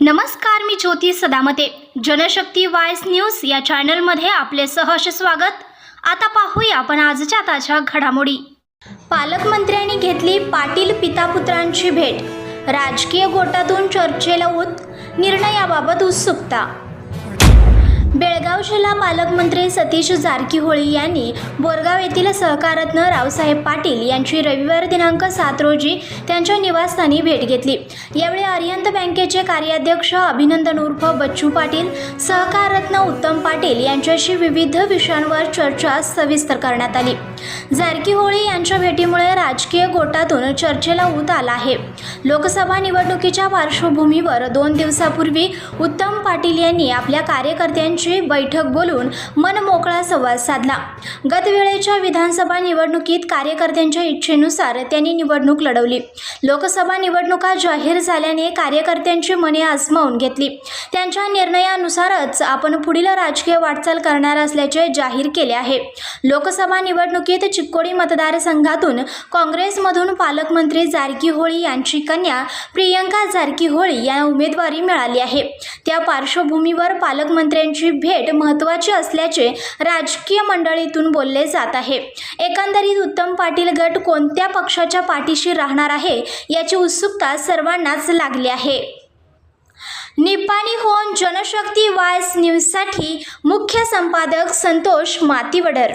नमस्कार मी ज्योती सदामते. जनशक्ती वायस न्यूज या चॅनलमध्ये आपले सहर्ष स्वागत. आता पाहूया आपण आजच्या ताज्या घडामोडी. पालकमंत्र्यांनी घेतली पाटील पितापुत्रांची भेट. राजकीय गोटातून चर्चेला उत निर्णयाबाबत उत्सुकता. बेळगाव जिल्हा पालकमंत्री सतीश जारकीहोळी यांनी बोरगाव येथील सहकारत्न रावसाहेब पाटील यांची रविवार दिनांक सात रोजी त्यांच्या निवासस्थानी भेट घेतली. यावेळी आर्यंत बँकेचे कार्याध्यक्ष अभिनंदन उर्फ बच्चू पाटील सहकाररत्न उत्तम पाटील यांच्याशी विविध विषयांवर चर्चा सविस्तर करण्यात आली. जारकीहोळी यांच्या भेटीमुळे राजकीय गोटातून चर्चेला ऊत आला आहे. लोकसभा निवडणुकीच्या पार्श्वभूमीवर दोन दिवसापूर्वी उत्तम पाटील यांनी आपल्या कार्यकर्त्यांची बैठक बोलून मनमोकळा संवाद साधला. गतवेळेच्या विधानसभा निवडणुकीत कार्यकर्त्यांच्या इच्छेनुसार त्यांनी निवडणूक लढवली. लोकसभा निवडणुका जाहीर झाल्याने कार्यकर्त्यांची मने आजमावून घेतली. त्यांच्या निर्णयानुसारच आपण पुढील राजकीय वाटचाल करणार असल्याचे जाहीर केले आहे. लोकसभा निवडणुकीत चिक्कोडी मतदारसंघातून काँग्रेसमधून पालकमंत्री जारकीहोळी यांची कन्या प्रियंका जारकीहोळी या उमेदवारी मिळाली आहे. त्या पार्श्वभूमीवर पालकमंत्र्यांची भेट महत्त्वाची असल्याचे राजकीय मंडळीतून बोलले जात आहे. एकंदरीत उत्तम पाटील गट कोणत्या पक्षाच्या पाठीशी राहणार आहे याची उत्सुकता सर्वांनाच लागली आहे. निपाणी होऊन जनशक्ती वायस न्यूजसाठी मुख्य संपादक संतोष मातीवडर.